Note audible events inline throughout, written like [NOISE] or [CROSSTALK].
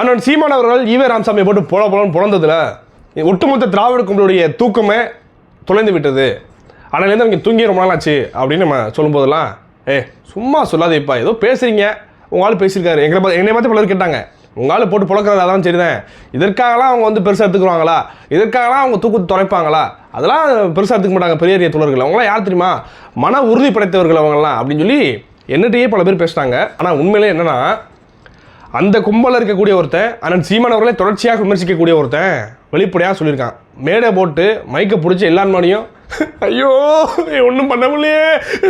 அண்ணன் சீமான் அவர்கள் ஈவே ராமசாமி போட்டு போல போலன்னு பிறந்ததுல ஒட்டுமொத்த திராவிட கும்பலுடைய தூக்கமே தொலைந்து விட்டது. அதனாலேருந்து அவங்க தூங்கி ரொம்ப நாள் ஆச்சு அப்படின்னு நம்ம சொல்லும்போதெல்லாம் ஏ சும்மா சொல்லாதேப்பா. ஏதோ பேசுறீங்க. உங்களால் பேசியிருக்காரு. எங்களை பார்த்து என்னை பார்த்து பலர் கேட்டாங்க. உங்களால் போட்டு புழக்கிறது அதான் சரிதான். இதற்காகலாம் அவங்க வந்து பெருசாக எடுத்துக்குவாங்களா? இதற்காகலாம் அவங்க தூக்கு தொலைப்பாங்களா? அதெல்லாம் பெருசாக எடுத்துக்க மாட்டாங்க பெரிய பெரிய தோழர்கள். அவங்களாம் யார் தெரியுமா? மன உறுதி படைத்தவர்கள் அவங்களாம் அப்படின்னு சொல்லி என்னட்டையே பல பேர் பேசினாங்க. ஆனால் உண்மையிலே என்னென்னா அந்த கும்பலில் இருக்கக்கூடிய ஒருத்தன் அண்ணன் சீமான் அவர்களை தொடர்ச்சியாக விமர்சிக்கக்கூடிய ஒருத்தன் வெளிப்படையாக சொல்லியிருக்கான். மேடை போட்டு மைக்கை பிடிச்சி எல்லார் மாதிரியும் ஐயோ ஒன்றும் பண்ண முடியலையே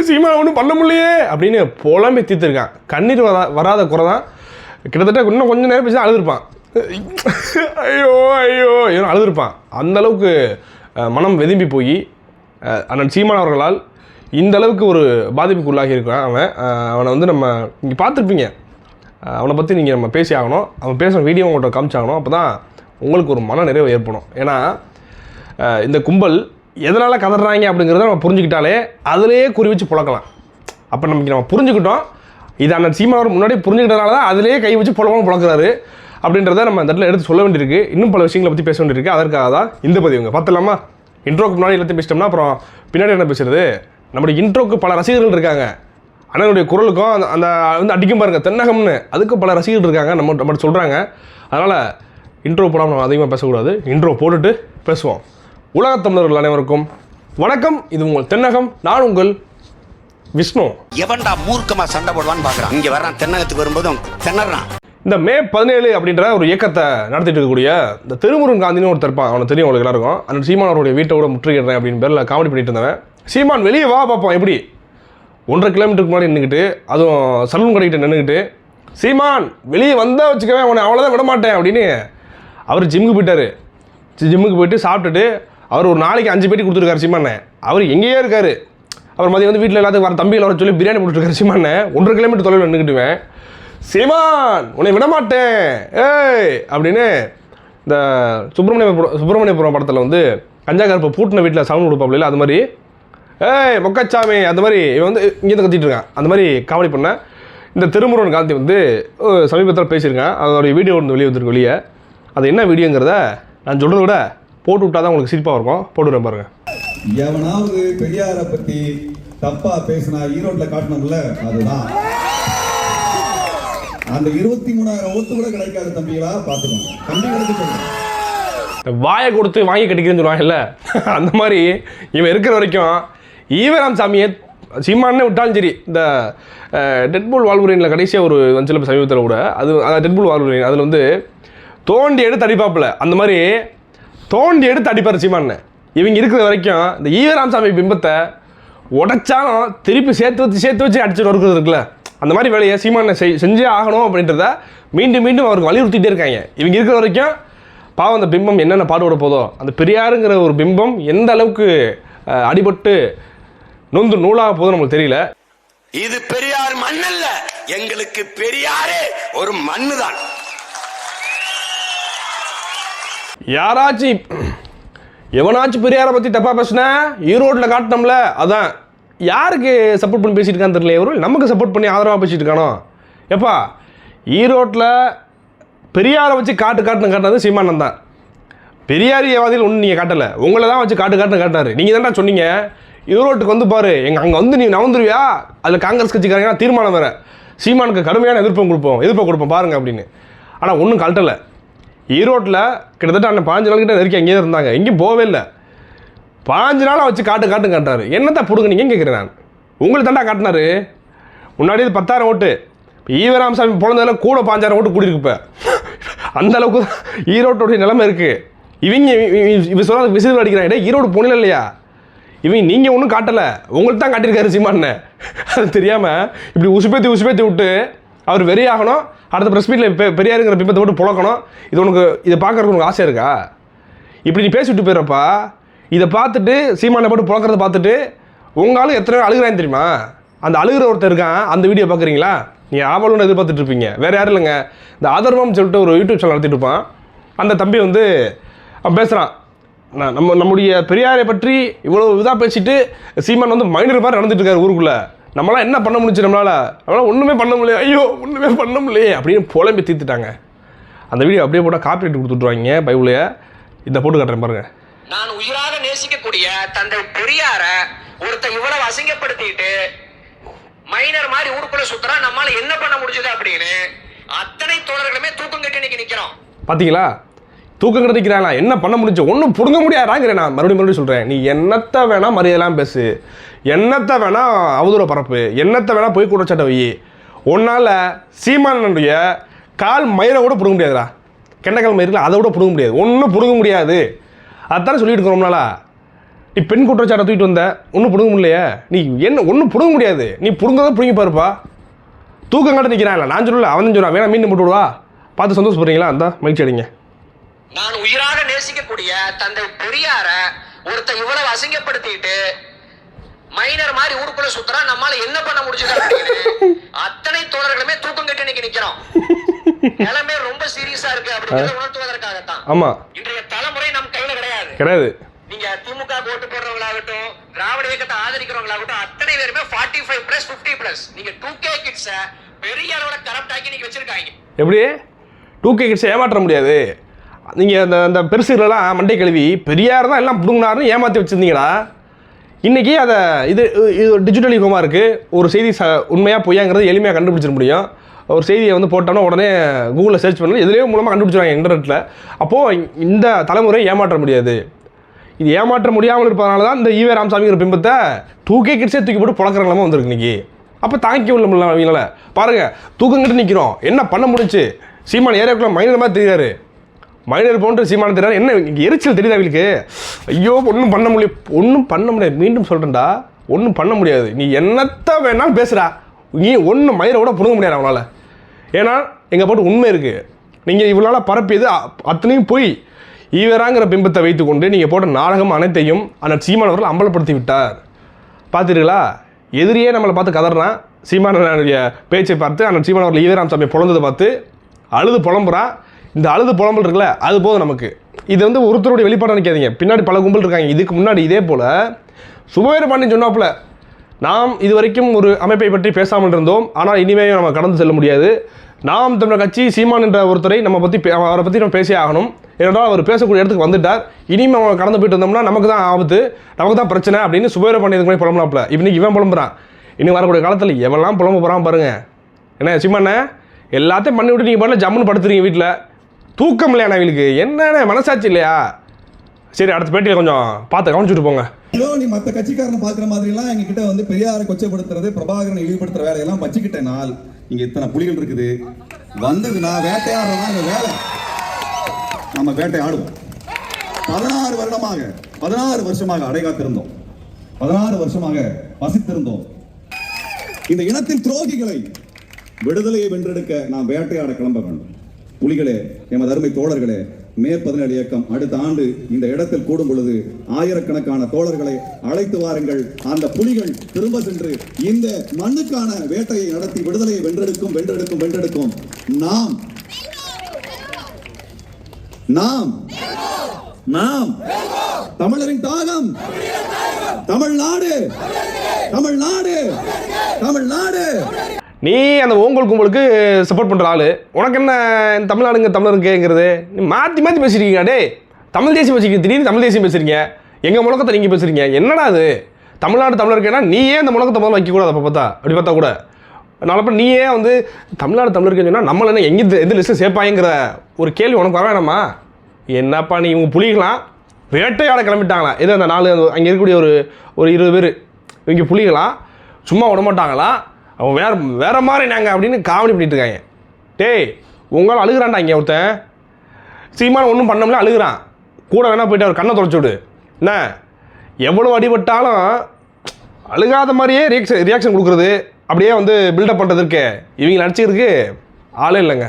சீமா ஒன்றும் பண்ண முடியலையே அப்படின்னு புலம்பி தீர்த்துருக்கான் கண்ணீர் வரா வராத குறை தான். கிட்டத்தட்ட இன்னும் கொஞ்சம் நேரம் பேசி அழுதுருப்பான். ஐயோ ஐயோ ஏன்னா அழுதுருப்பான். அந்த அளவுக்கு மனம் வெதும்பி போய் அண்ணன் சீமான் அவர்களால் இந்த அளவுக்கு ஒரு பாதிப்புக்கு உள்ளாகி இருக்கான் அவன். அவனை வந்து நம்ம இங்கே பார்த்துருப்பீங்க. அவனை பற்றி நீங்கள் நம்ம பேசி ஆகணும் அவன் பேசுகிற வீடியோ உங்கள்கிட்ட காமிச்சாகணும். அப்போ தான் உங்களுக்கு ஒரு மன நிறைவு ஏற்படும். ஏன்னா இந்த கும்பல் எதனால் கதறாங்க அப்படிங்கிறத நம்ம புரிஞ்சுக்கிட்டாலே அதிலேயே குறி வச்சு புழக்கலாம். அப்போ நமக்கு நம்ம புரிஞ்சுக்கிட்டோம். இது அந்த சீமானவர் முன்னாடி புரிஞ்சுக்கிட்டனால தான் அதிலேயே கை வச்சு புலவங்க புழக்கிறாரு அப்படின்றத நம்ம இந்த இடத்துல எடுத்து சொல்ல வேண்டியிருக்கு. இன்னும் பல விஷயங்களை பற்றி பேச வேண்டியிருக்கு. அதற்காக தான் இந்த பதிவுங்க பார்த்துலாமா இன்ட்ரோக்கு முன்னாடி எல்லாத்தையும் பேசிட்டோம்னா அப்புறம் பின்னாடி என்ன பேசுறது? நம்முடைய இன்ட்ரோக்கு பல ரசிகர்கள் இருக்காங்க. அண்ணனுடைய குரலுக்கும் அந்த அந்த வந்து அடிக்கும் பாருங்க தென்னகம்னு. அதுக்கு பல ரசிகர்கள் இருக்காங்க நம்ம நம்ம சொல்கிறாங்க அதனால் இன்ட்ரோ போடாமல் நம்ம அதிகமாக பேசக்கூடாது. இன்ட்ரோ போட்டுட்டு பேசுவோம். உலகத் தமிழர்கள் அனைவருக்கும் வணக்கம். இது உங்கள் தென்னகம் நான் உங்கள் விஷ்ணு. எவன்டா மூர்க்கமா சண்டை போடுவான்னு பாக்குறான். இங்க வர்றான் தென்னகத்துக்கு வரும்போது அவன் திணறான். இந்த மே பதினேழு அப்படின்ற ஒரு இயக்கத்தை நடத்திட்டு இருக்கக்கூடிய இந்த திருமுருகன் காந்தின்னு ஒருத்தர் இருப்பான். அவனுக்கு தெரியும் உங்களுக்கு எல்லாருக்கும். அந்த சீமான் அவருடைய வீட்டை கூட முற்றுகிறேன் அப்படின்னு பேரில் காமெடி பண்ணிட்டு இருந்தவன். சீமான் வெளியே வா பார்ப்போம். எப்படி? ஒன்றரை கிலோமீட்டருக்கு முன்னாடி நின்றுக்கிட்டு அதுவும் சலூன் கடைக்கிட்ட நின்றுக்கிட்டு சீமான் வெளியே வந்தால் வச்சுக்கவே உன்னை அவ்வளோதான் விட மாட்டேன் அப்படின்னு அவர் ஜிம்முக்கு போயிட்டார். ஜிம்முக்கு போயிட்டு சாப்பிட்டுட்டு அவர் ஒரு நாளைக்கு அஞ்சு பேட்டி கொடுத்துருக்காரு சீமானே. அவர் எங்கேயோ இருக்கார். அவர் மதியம் வந்து வீட்டில் எல்லாத்துக்கும் வர தம்பியில் வர சொல்லி பிரியாணி போட்டுருக்காரு சீமானே. ஒன்றரை கிலோமீட்டர் தொலைவில் நின்றுக்கிட்டுவேன் சீமான் உன்னை விட மாட்டேன். ஏய் அப்படின்னு இந்த சுப்பிரமணியபுரம் சுப்பிரமணியபுரம் படத்தில் வந்து கஞ்சா கருப்பை பூட்டின வீட்டில் சவுண்ட் கொடுப்பாப்ல அது மாதிரி ஏய் மொக்கச்சாமி அந்த மாதிரி இவன் வந்து இங்கேருந்து கத்திட்டு இருக்கான். அந்த மாதிரி காமெடி பண்ண. இந்த திருமுருகன் காந்தி வந்து சமீபத்தில் பேசியிருக்கேன். அதோடைய வீடியோ ஒன்று வெளியே வந்துருக்கு வெளியே. அது என்ன வீடியோங்கிறத நான் சொல்கிறத விட போட்டு விட்டா தான் உங்களுக்கு சிரிப்பாக இருக்கும். போட்டு பாருங்க. எவனாவது பெரியார பத்தி தப்பா பேசினா ஈரோட்ல காட்டணும்ல அதுதான். அந்த இருபத்தி மூணாயிரம் ஓட்டு கூட கிடைக்காது தம்பிகளா இந்த வாயை கொடுத்து வாங்கி கட்டிக்கிறேன்னு சொல்லுவாங்கல்ல. அந்த மாதிரி இவன் இருக்கிற வரைக்கும் ஈவராம் சாமியை சீமானே விட்டாலும் சரி இந்த டெட்பூல் வால்வுரீனில் கடைசியாக ஒரு வஞ்சில சமீபத்தில் கூட அது அதான் டெட்பூல் வால்வுரீன் அதில் வந்து தோண்டி எடுத்து அடிப்பாப்பில். அந்த மாதிரி தோண்டி எடுத்து அடிப்பார் சீமானே. இவங்க இருக்கிற வரைக்கும் இந்த ஈவராம் சாமி பிம்பத்தை உடைச்சாலும் திருப்பி சேர்த்து வச்சு சேர்த்து வச்சு அடிச்சு நொறுக்கிறது இருக்குல்ல. அந்த மாதிரி வேலையை சீமானை செய் செஞ்சே ஆகணும் அப்படின்றத மீண்டும் மீண்டும் அவருக்கு வலியுறுத்திட்டே இருக்காங்க. இவங்க இருக்கிற வரைக்கும் பாவம் அந்த பிம்பம் என்னென்ன பாடுபட போதோ அந்த பெரியாருங்கிற ஒரு பிம்பம் எந்த அளவுக்கு அடிபட்டு நொந்து நூலாக போதோ நம்மளுக்கு தெரியல. இது பெரியார் மண்ணல்ல எங்களுக்கு பெரியாரே ஒரு மண்ணு தான் யாராச்சும் எவனாச்சும் பெரியாரை பற்றி தப்பாக பேசுனா ஈரோட்டில் காட்டினோம்ல அதான். யாருக்கு சப்போர்ட் பண்ணி பேசிட்டு இருக்கான்னு தெரியல இவரு? நமக்கு சப்போர்ட் பண்ணி ஆதரவாக பேசிட்டு இருக்கானோ? எப்பா ஈரோட்டில் பெரியாரை வச்சு காட்டு காட்டுன்னு காட்டினது சீமானந்தான். தான் பெரியாரியவாதிகள் ஒன்றும் நீங்கள் காட்டலை. உங்களை தான் வச்சு காட்டு காட்டுன்னு காட்டினாரு. நீங்கள் தான்டா சொன்னீங்க. ஈரோட்டுக்கு வந்து பாரு. எங்கள் அங்கே வந்து நீ நவந்துருவியா? அதில் காங்கிரஸ் கட்சிக்காரங்க தீர்மானம் வேறு. சீமானுக்கு கடுமையான எதிர்ப்பு கொடுப்போம். எதிர்ப்பு கொடுப்போம் பாருங்க அப்படின்னு. ஆனால் ஒன்றும் கழட்டலை. ஈரோட்டில் கிட்டத்தட்ட அண்ணன் பாஞ்சு நாள் கிட்ட நெருக்கி அங்கேயே இருந்தாங்க. எங்கேயும் போவே இல்லை. பாஞ்சு நாளாக வச்சு காட்டு காட்டு காட்டாரு என்னத்தை பிடுங்குனீங்கன்னு கேட்குறேன் நான். உங்களுக்கு தாண்டா காட்டினாரு? முன்னாடி இது பத்தாயிரம் ஓட்டு. ஈவராமசாமி பிறந்ததில் கூட பாஞ்சாயிரம் ஓட்டு கூடியிருக்கு அந்த அளவுக்கு ஈரோட்டோடைய நிலைமை இருக்குது இவங்க இவ சொல்ல விசில் அடிக்கிறாங்க. ஈரோடு போனல இல்லையா? இவன் நீங்கள் ஒன்றும் காட்டலை. உங்களுக்கு தான் காட்டியிருக்காரு சீமான்னு அது தெரியாமல் இப்படி உசுப்பேத்தி உசுப்பேத்தி விட்டு அவர் வெறியாகணும். அடுத்த ப்ரெஸ் மீட்டில் பெ பெரியாருங்கிற பிம்பத்தை போட்டு புழக்கணும். இது உனக்கு இதை பார்க்கறதுக்கு உனக்கு ஆசை இருக்கா? இப்படி நீ பேசிவிட்டு போயிடுறப்பா இதை பார்த்துட்டு சீமானை போட்டு புழக்கிறத பார்த்துட்டு உங்களாலும் எத்தனை பேர் அழுகுறான்னு தெரியுமா? அந்த அழுகிற ஒருத்தர் இருக்கான் அந்த வீடியோ பார்க்குறீங்களா? நீ ஆவலுன்னு எதிர்பார்த்துட்டு இருப்பீங்க. வேறு யாரும் இல்லைங்க. இந்த ஆதர்வம் சொல்லிட்டு ஒரு யூடியூப் சேனல் நடத்திட்டு இருப்பான். அந்த தம்பி வந்து அவன் பேசுகிறான் நம்ம நம்முடைய பெரியாரை பற்றி இவ்வளோ இதாக பேசிட்டு சீமான் வந்து மைனர் மாதிரி நடந்துட்டு இருக்காரு ஊருக்குள்ளே. நம்மளாம் என்ன பண்ண முடிஞ்சு நம்மளால? நம்மளால ஒன்றுமே பண்ண முடியல. ஐயோ ஒன்றுமே பண்ண முடியலையே அப்படின்னு புலம்பி தீர்த்துட்டாங்க. அந்த வீடியோ அப்படியே போட்டால் காப்பிரைட் கொடுத்துட்ருவாங்க பைபிளைய இதை போட்டு காட்டுறேன் பாருங்க. நான் உயிராக நேசிக்கக்கூடிய தந்தை பெரியார ஒருத்த இவ்வளவு அசிங்கப்படுத்திட்டு மைனர் மாதிரி ஊருக்குள்ள சுத்துறான் நம்மால என்ன பண்ண முடிஞ்சது அப்படின்னு அத்தனை தோழர்களுமே தூக்கம் கட்டி இன்னைக்கு நிக்கிறோம். பார்த்தீங்களா தூக்கம் கிடைக்கிறானா என்ன பண்ண முடிஞ்சு? ஒன்றும் பிடுங்க முடியாதாங்கிற நான். மறுபடியும் மறுபடியும் சொல்கிறேன் நீ என்னத்தை வேணால் மரியாதைலாம் பேசு. என்னத்தை வேணால் அவதூற பரப்பு. என்னத்தை வேணால் போய் குற்றச்சாட்டை வை. உன்னால் சீமானனுடைய கால் மயிரை கூட பிடுங்க முடியாதுடா. கெண்டக்கால் மயிரில் அதை கூட பிடுங்க முடியாது. ஒன்றும் பிடுங்க முடியாது. அதானே சொல்லிட்டு இருக்கோம் ரொம்ப நாளா நீ பெண் குற்றச்சாட்டை தூக்கிட்டு வந்த ஒன்றும் பிடுங்க முடியலையே? நீ என்ன ஒன்றும் பிடுங்க முடியாது. நீ பிடுங்கதான் பிடுங்கி பாருப்பா. தூக்கம் கட்ட நிற்கிறான் இல்லை நான் சொல்லல அவன் சொல்லுவான் வேணா மீன் போட்டு விடுவா. பார்த்து சந்தோஷப்படுறீங்களா? அந்த மகிழ்ச்சி அடிங்க. நான் உயிராக நேசிக்கக்கூடிய தந்தை பெரியார ஒருத்த இவ்வளவு அசிங்கப்படுத்திட்டு மைனர் மாதிரி ஊருக்குள்ள சுத்துறான் நம்மால என்ன பண்ண முடிஞ்சது [LAUGHS] அத்தனை தோழர்களுமே தூக்கம் கட்டி இன்னைக்கு நிக்கிறோம். [LAUGHS] நிலைமை ரொம்ப சீரியஸா இருக்கு அப்படிங்கறத உணர்த்துவதற்காகத்தான். ஆமாம் இன்றைய தலைமுறை நம் கையில கிடையாது. கிடையாது. நீங்க திமுக ஓட்டு போடுறவங்களாகட்டும் திராவிட இயக்கத்தை ஆதரிக்கிறவங்களாகட்டும் அத்தனை பேருமே 45 ஃபைவ் பிளஸ் பிப்டி பிளஸ் நீங்க டூ கே கிட்ஸ பெரிய அளவுல கரப்ட் ஆக்கி நீங்க வச்சிருக்காங்க. எப்படி? டூ கே கிட்ஸை ஏமாற்ற முடியாது. நீங்கள் அந்த அந்த பெருசுகளெல்லாம் மண்டை கழுவி பெரியார் தான் எல்லாம் பிடுங்கினாருன்னு ஏமாற்றி வச்சுருந்தீங்களா இன்றைக்கி அதை இது இது டிஜிட்டல் யுகமாக இருக்குது ஒரு செய்தி ச உண்மையாக பொய்யாங்கிறது எளிமையாக கண்டுபிடிச்சிட முடியும். ஒரு செய்தியை வந்து போட்டோன்னா உடனே கூகுளில் சர்ச் பண்ணி எதுலேயோ மூலமாக கண்டுபிடிச்சிருவாங்க இன்டர்நெட்டில் அப்போது இந்த தலைமுறை ஏமாற்ற முடியாது. இது ஏமாற்ற முடியாமல் இருப்பதனால தான் இந்த ஈவே ராமசாமிங்கிற பிம்பத்தை தூக்கே கே கிட்ஸே தூக்கி போட்டு புழக்கிறவங்களமா வந்திருக்கு இன்றைக்கி அப்போ தாங்கி உள்ள முடியல அவங்களால பாருங்கள் தூக்கங்கிட்டு நிற்கிறோம் என்ன பண்ண முடிஞ்சு? சீமான் ஏரியாக்குள்ள மைனர் மாதிரி தெரியாரு மைனர் போன்ற சீமான தெரியாது என்ன இங்கே எரிச்சல் தெரியுதா அவளுக்கு ஐயோ ஒன்றும் பண்ண முடியும் ஒன்றும் பண்ண முடியாது. மீண்டும் சொல்கிறேன்டா ஒன்றும் பண்ண முடியாது. நீ என்னத்த வேணாலும் பேசுகிறா நீ ஒன்று மயிரை கூட புடுங்க முடியாது அவனால். ஏன்னா எங்கள் போட்டு உண்மை இருக்குது நீங்கள் இவ்வளோ நாளாக பரப்பியது அத்தனையும் போய். ஈவராங்கிற பிம்பத்தை வைத்துக்கொண்டு நீங்கள் போட்ட நாடகம் அனைத்தையும் அந்த சீமானவர்கள் அம்பலப்படுத்தி விட்டார். பார்த்தீர்களா எதிரியே நம்மளை பார்த்து கதறான்? சீமானுடைய பேச்சை பார்த்து அந்த சீமானவர்கள் ஈவராம் சாமி பிறந்ததை பார்த்து அழுது புலம்புறான் இந்த அழுது புலம்பல் இருக்குல்ல அது போதும் நமக்கு. இது வந்து ஒருத்தருடைய வெளிப்பாடு நினைக்காதீங்க. பின்னாடி பல கும்பல் இருக்காங்க. இதுக்கு முன்னாடி இதே போல் சுபவேர பாண்டியன் சொன்னாப்புல நாம் இதுவரைக்கும் ஒரு அமைப்பை பற்றி பேசாமல் இருந்தோம். ஆனால் இனிமே நம்ம கடந்து செல்ல முடியாது. நாம் தமிழர் கட்சி சீமான் என்ற ஒருத்தரை நம்ம பற்றி அவரை பற்றி நம்ம பேசியே ஆகணும். ஏனென்றால் அவர் பேசக்கூடிய இடத்துக்கு வந்துட்டார். இனிமேல் அவன் கடந்து போயிட்டு இருந்தோம்னா நமக்கு தான் ஆபத்து நமக்கு தான் பிரச்சனை அப்படின்னு சுபேர பாண்டியதுக்கு மாதிரி புலம்பலாப்ல இன்னைக்கு இவன் புலம்புறான். இன்னும் வரக்கூடிய காலத்தில் எவெல்லாம் புலம்ப போகிறான் பாருங்க. என்ன சீமாண்ணே எல்லாத்தையும் பண்ணி விட்டு நீங்கள் பாட்டில் ஜம்முன்னு படுத்துறீங்க வீட்டில் தூக்கம் இல்லையா அவங்களுக்கு என்னண்ணே மனசாட்சி இல்லையா? சரி அடுத்த பேட்டியில் கொஞ்சம் பார்த்து கவனிச்சுட்டு போங்க. ஏதோ நீ மற்ற கட்சிக்காரனை பார்க்குற மாதிரிலாம் எங்ககிட்ட வந்து பெரியாரை கொச்சப்படுத்துறது பிரபாகரனை இழிவுபடுத்துற வேலையெல்லாம் வச்சுக்கிட்ட நாள் இங்கே இத்தனை புலிகள் இருக்குது. வந்ததுன்னா வேட்டையாடுறதா இந்த வேலை? நம்ம வேட்டையாடுவோம். பதினாறு வருடமாக பதினாறு வருஷமாக அடைகாத்திருந்தோம் பதினாறு வருஷமாக வசித்திருந்தோம். இந்த இனத்தின் துரோகிகளை விடுதலையை வென்றெடுக்க நாம் வேட்டையாட கிளம்ப வேண்டும். புலிகளே எமது அருமை தோழர்களே மே பதினேழு இயக்கம் அடுத்த ஆண்டு இந்த இடத்தில் கூடும் பொழுது ஆயிரக்கணக்கான தோழர்களை அழைத்து வாருங்கள். அந்த புலிகள் திரும்ப சென்று இந்த மண்ணுக்கான வேட்டையை நடத்தி விடுதலையை வென்றெடுக்கும் வென்றெடுக்கும் வென்றெடுக்கும். நாம் நாம் நாம் தமிழரின் தாகம் தமிழ்நாடு தமிழ்நாடு தமிழ்நாடு நீ அந்த ஓங்கல் கும்பலுக்கு சப்போர்ட் பண்ணுற ஆள். உனக்கு என்ன தமிழ்நாடுங்க தமிழருக்குங்கிறது நீ மாற்றி மாற்றி பேசுறீங்க டே தமிழ் தேசியம் பேசுறீங்க திடீர்னு தமிழ் தேசியம் பேசுறீங்க. எங்கள் முழக்கத்தை நீங்கள் பேசுறீங்க. என்னடா அது? தமிழ்நாடு தமிழருக்குன்னா நீயே அந்த முழக்கத்தை முதல்ல வைக்கக்கூடாது அப்போ பார்த்தா? அப்படி பார்த்தா கூட. நாளப்ப நீயே வந்து தமிழ்நாடு தமிழருக்குன்னு சொன்னால் நம்மள என்ன எங்கே எந்த லிஸ்ட்டு சேர்ப்பாங்கிற ஒரு கேள்வி உனக்கு வர வேணாமா? என்னப்பா நீ இவங்க புலிகளாம்? வேட்டையாட கிளம்பிட்டாங்களா? இது அந்த நாலு அங்கே இருக்கக்கூடிய ஒரு ஒரு இருபது பேர். இவங்க புலிகளாம்? சும்மா விட மாட்டாங்களா அவன் வேற வேற மாதிரி நாங்கள் அப்படின்னு காமெடி பண்ணிட்டு இருக்காங்க. டேய் உங்களால் அழுகிறான்டா இங்கே ஒருத்தன். சீமான் ஒன்றும் பண்ணோம்ல அழுகிறான். கூட வேணா போயிட்டு அவர் கண்ணை தொடச்சி விடு. என்ன? எவ்வளோ அடிபட்டாலும் அழுகாத மாதிரியே ரியாக்ஷன் ரியாக்ஷன் கொடுக்குறது. அப்படியே வந்து பில்டப் பண்ணுறது இருக்கே. இவங்க நடிச்சிருக்கு ஆளே இல்லைங்க.